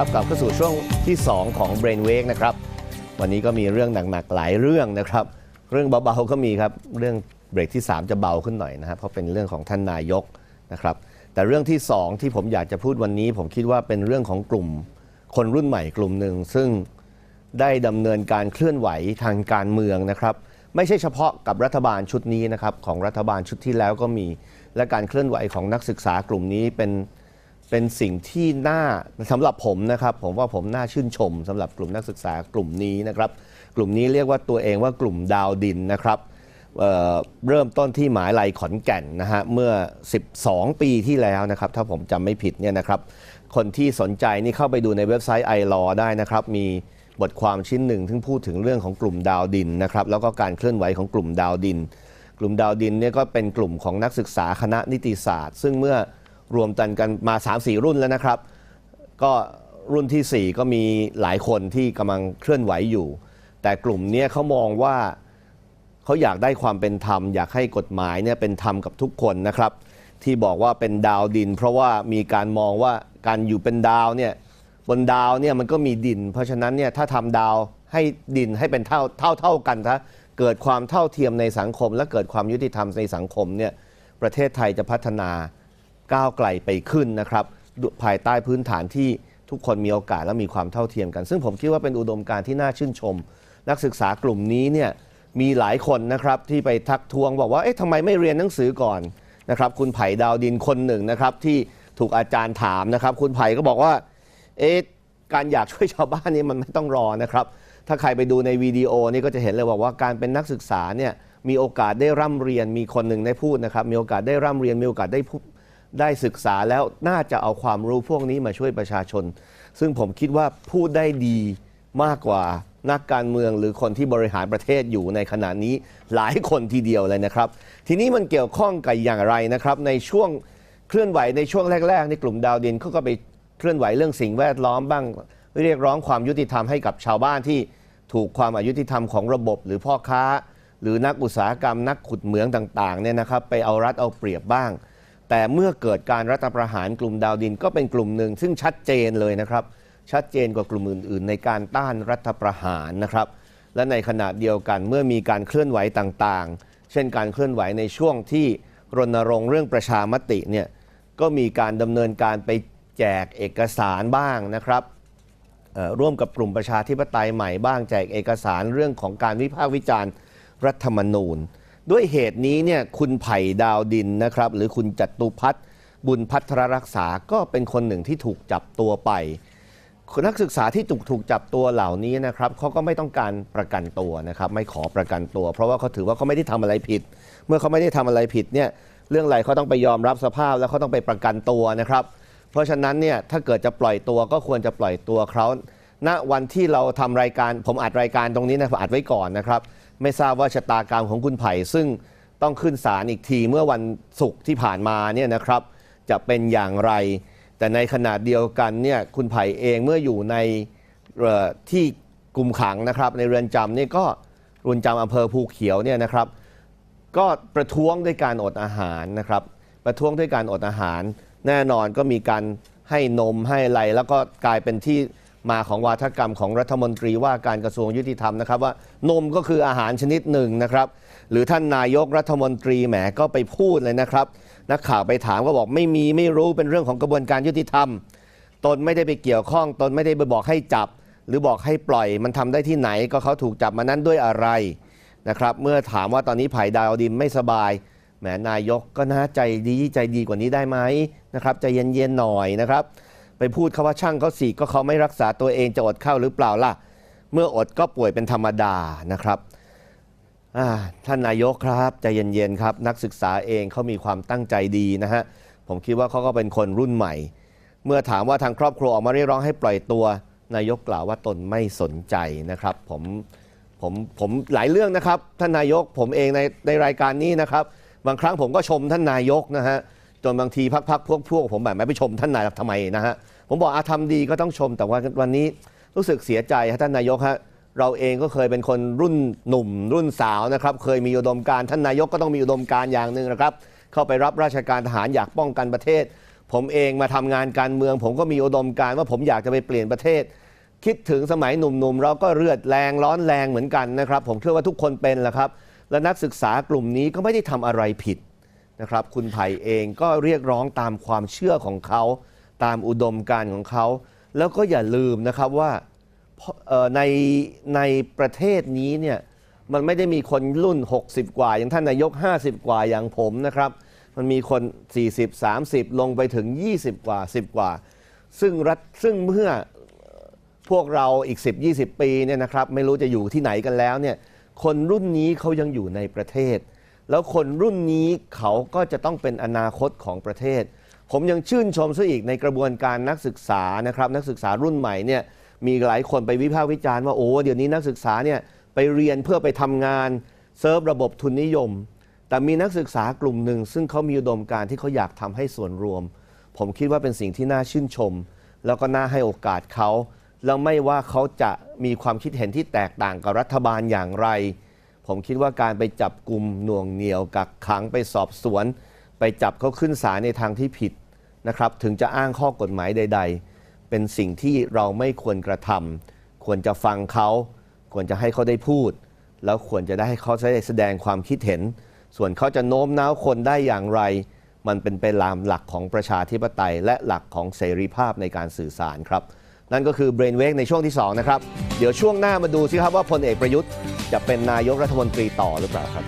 ครับกลับเข้าสู่ช่วงที่ 2 ของ Brain Wake นะครับ วันนี้ก็มีเรื่องหนักๆหลายเรื่องนะครับ เรื่องเบาๆก็มีครับ เรื่องเบรกที่ 3 จะเบาขึ้นหน่อยนะครับเพราะเป็นเรื่องของท่านนายกนะครับ แต่เรื่องที่ 2 ที่ผมอยากจะพูดวันนี้ ผมคิดว่าเป็นเรื่องของกลุ่มคนรุ่นใหม่กลุ่มหนึ่ง ซึ่งได้ดำเนินการเคลื่อนไหวทางการเมืองนะครับ ไม่ใช่เฉพาะกับรัฐบาลชุดนี้นะครับของรัฐบาลชุดที่แล้วก็มี และการเคลื่อนไหวของนักศึกษากลุ่มนี้เป็น เป็นสิ่งที่น่าสำหรับผมนะครับ ผมว่าผมน่าชื่นชมสำหรับกลุ่มนักศึกษากลุ่มนี้นะครับ กลุ่มนี้เรียกว่าตัวเองว่ากลุ่มดาวดินนะครับเเริ่มต้นที่หมายลัยขอนแก่นนะฮะเมื่อ 12 ปีที่แล้วนะครับ ถ้าผมจำไม่ผิดเนี่ยนะครับ คนที่สนใจนี่เข้าไปดูในเว็บไซต์ไอรอได้นะครับ มีบทความชิ้นหนึ่งที่พูดถึงเรื่องของกลุ่มดาวดินนะครับแล้วก็การเคลื่อนไหวของกลุ่มดาวดิน กลุ่มดาวดินเนี่ยก็เป็นกลุ่มของนักศึกษาคณะนิติศาสตร์ ซึ่งเมื่อ รวมกันกันมา 3-4 รุ่นแล้วนะครับ ก็รุ่นทีสี่ 4 ก็มีหลายคนที่กำลังเคลื่อนไหวอยู่ แต่กลุ่มนี้เขามองว่าเขาอยากได้ความเป็นธรรม อยากให้กฎหมายเนี่ยเป็นธรรมกับทุกคนนะครับ ที่บอกว่าเป็นดาวดิน เพราะว่ามีการมองว่าการอยู่เป็นดาวเนี่ยบนดาวเนี่ยมันก็มีดิน เพราะฉะนั้นเนี่ยถ้าทำดาวให้ดินให้เป็นเท่าเท่าเท่ากันถ้าเกิดความเท่าเทียมในสังคม และเกิดความยุติธรรมในสังคมเนี่ยประเทศไทยจะพัฒนา ก้าวไกลไปขึ้นนะครับ ภายใต้พื้นฐานที่ทุกคนมีโอกาสและมีความเท่าเทียมกัน ซึ่งผมคิดว่าเป็นอุดมการณ์ที่น่าชื่นชม นักศึกษากลุ่มนี้เนี่ยมีหลายคนนะครับที่ไปทักท้วงบอกว่าเอ๊ะทำไมไม่เรียนหนังสือก่อนนะครับคุณไผ่ดาวดินคนหนึ่งนะครับที่ถูกอาจารย์ถามนะครับ คุณไผ่ก็บอกว่าเอ๊ะการอยากช่วยชาวบ้านนี่มันไม่ต้องรอนะครับ ถ้าใครไปดูในวิดีโอนี่ก็จะเห็นเลยบอกว่าการเป็นนักศึกษาเนี่ยมีโอกาสได้ร่ำเรียนมีคนหนึ่งได้พูดนะครับ มีโอกาสได้ร่ำเรียนมีโอกาสได้พูด ได้ศึกษาแล้วน่าจะเอาความรู้พวกนี้มาช่วยประชาชน ซึ่งผมคิดว่าพูดได้ดีมากกว่านักการเมืองหรือคนที่บริหารประเทศอยู่ในขณะนี้หลายคนทีเดียวเลยนะครับ ทีนี้มันเกี่ยวข้องกับอย่างไรนะครับ ในช่วงเคลื่อนไหวในช่วงแรกๆในกลุ่มดาวดินเขาก็ไปเคลื่อนไหวเรื่องสิ่งแวดล้อมบ้าง เรียกร้องความยุติธรรมให้กับชาวบ้านที่ถูกความอายุติธรรมของระบบ หรือพ่อค้า หรือนักอุตสาหกรรมนักขุดเหมืองต่างๆเนี่ยนะครับไปเอารัดเอาเปรียบบ้าง แต่เมื่อเกิดการรัฐประหารกลุ่มดาวดินก็เป็นกลุ่มหนึ่ง ซึ่งชัดเจนเลยนะครับ ชัดเจนกว่ากลุ่มอื่น ๆ ในการต้านรัฐประหารนะครับ และในขณะเดียวกันเมื่อมีการเคลื่อนไหวต่างๆ เช่นการเคลื่อนไหวในช่วงที่รณรงค์เรื่องประชามติเนี่ยก็มีการดำเนินการไปแจกเอกสารบ้างนะครับร่วมกับกลุ่มประชาธิปไตยใหม่บ้างแจกเอกสารเรื่องของการวิพากษ์วิจารณ์รัฐธรรมนูญ ด้วยเหตุนี้เนี่ยคุณไผ่ดาวดินนะครับ หรือคุณจัตุพัฒน์บุญพัทรรักษาก็เป็นคนหนึ่งที่ถูกจับตัวไปนักศึกษาที่ถูกถูกจับตัวเหล่านี้นะครับเขาก็ไม่ต้องการประกันตัวนะครับ ไม่ขอประกันตัว เพราะว่าเขาถือว่าเขาไม่ได้ทำอะไรผิด เมื่อเขาไม่ได้ทำอะไรผิดเนี่ยเรื่องอะไรเขาต้องไปยอมรับสภาพแล้วเขาต้องไปประกันตัวนะครับ เพราะฉะนั้นเนี่ยถ้าเกิดจะปล่อยตัวก็ควรจะปล่อยตัวเขาณวันที่เราทำรายการผมอัดรายการตรงนี้นะผมอัดไว้ก่อนนะครับ ไม่ทราบว่าชะตากรรมของคุณไผ่ซึ่งต้องขึ้นศาลอีกทีเมื่อวันศุกร์ที่ผ่านมาเนี่ยนะครับ จะเป็นอย่างไร แต่ในขณะเดียวกันเนี่ยคุณไผ่เองเมื่ออยู่ในที่กุมขังนะครับ ในเรือนจำนี่ก็เรือนจำอำเภอภูเขียวเนี่ยนะครับ ก็ประท้วงด้วยการอดอาหารนะครับ ประท้วงด้วยการอดอาหาร แน่นอนก็มีการให้นมให้อะไรแล้วก็กลายเป็นที่ มาของวาทกรรมของรัฐมนตรีว่าการกระทรวงยุติธรรมนะครับว่านมก็คืออาหารชนิดหนึ่งนะครับ หรือท่านนายกรัฐมนตรีแหมก็ไปพูดเลยนะครับ นักข่าวไปถามก็บอกไม่มีไม่รู้เป็นเรื่องของกระบวนการยุติธรรม ตนไม่ได้ไปเกี่ยวข้อง ตนไม่ได้ไปบอกให้จับ หรือบอกให้ปล่อยมันทำได้ที่ไหนก็เขาถูกจับมานั้นด้วยอะไรนะครับ เมื่อถามว่าตอนนี้ไผ่ดาวดินไม่สบายแหมนายกก็น่าใจดีใจดีกว่านี้ได้ไหมนะครับใจเย็นๆหน่อยนะครับ ไปพูดเขาว่าช่างเขาสีก็เขาไม่รักษาตัวเองจะอดข้าวหรือเปล่าล่ะ เมื่ออดก็ป่วยเป็นธรรมดานะครับท่านนายกครับใจเย็นๆครับ นักศึกษาเองเขามีความตั้งใจดีนะฮะผมคิดว่าเขาก็เป็นคนรุ่นใหม่ เมื่อถามว่าทางครอบครัวออกมาเรียกร้องให้ปล่อยตัวนายกกล่าวว่าตนไม่สนใจนะครับ ผมผมผมหลายเรื่องนะครับ ท่านนายกผมเองในในรายการนี้นะครับ บางครั้งผมก็ชมท่านนายกนะฮะ จนบางทีพักๆพวกพวกผมแบบไม่ไปชมท่านนายกทำไมนะฮะผมบอกอาทำดีก็ต้องชม แต่ว่าวันนี้รู้สึกเสียใจฮะท่านนายกฮะเราเองก็เคยเป็นคนรุ่นหนุ่ม รุ่นสาวนะครับ เคยมีอุดมการท่านนายกก็ต้องมีอุดมการอย่างหนึ่งนะครับ เข้าไปรับราชการทหารอยากป้องกันประเทศ ผมเองมาทำงานการเมือง ผมก็มีอุดมการว่าผมอยากจะไปเปลี่ยนประเทศ คิดถึงสมัยหนุ่มๆเราก็เลือดแรงร้อนแรงเหมือนกันนะครับ ผมเชื่อว่าทุกคนเป็นแหละครับ และนักศึกษากลุ่มนี้ก็ไม่ได้ทำอะไรผิด นะครับ คุณไผ่เองก็เรียกร้องตามความเชื่อของเขา ตามอุดมการณ์ของเขา แล้วก็อย่าลืมนะครับว่าในในประเทศนี้เนี่ยมันไม่ได้มีคนรุ่น 60 กว่า อย่างท่านนายก 50 กว่าอย่างผมนะครับ มันมีคน 40 30 ลงไปถึง 20 กว่า 10 กว่า ซึ่งรัฐซึ่งเมื่อพวกเราอีก 10 20 ปีเนี่ยนะครับ ไม่รู้จะอยู่ที่ไหนกันแล้วเนี่ยคนรุ่นนี้เขายังอยู่ในประเทศ แล้วคนรุ่นนี้เขาก็จะต้องเป็นอนาคตของประเทศ ผมยังชื่นชมซะอีกในกระบวนการนักศึกษานะครับ นักศึกษารุ่นใหม่เนี่ยมีหลายคนไปวิพากษ์วิจารณ์ว่าโอ้เดี๋ยวนี้นักศึกษาเนี่ยไปเรียนเพื่อไปทำงานเซิร์ฟระบบทุนนิยม แต่มีนักศึกษากลุ่มหนึ่ง ซึ่งเขามีอุดมการที่เขาอยากทำให้ส่วนรวม ผมคิดว่าเป็นสิ่งที่น่าชื่นชม แล้วก็น่าให้โอกาสเขาแล้วไม่ว่าเขาจะมีความคิดเห็นที่แตกต่างกับรัฐบาลอย่างไร ผมคิดว่าการไปจับกลุ่มหน่วงเหนี่ยวกักขังไปสอบสวน ไปจับเขาขึ้นศาลในทางที่ผิดนะครับ ถึงจะอ้างข้อกฎหมายใด ๆ เป็นสิ่งที่เราไม่ควรกระทำควรจะฟังเขาควรจะให้เขาได้พูด แล้วควรจะได้ให้เขาได้แสดงความคิดเห็น ส่วนเขาจะโน้มน้าวคนได้อย่างไร มันเป็นไปตามหลักของประชาธิปไตย และหลักของเสรีภาพในการสื่อสารครับ นั่นก็คือ Brain w a k ในช่วงที่ 2 นะครับ เดี๋ยวช่วงหน้ามาดูสิครับว่าพลเอกประยุทธ์จะเป็นนายกรัฐมนตรีต่อหรือเปล่าครับ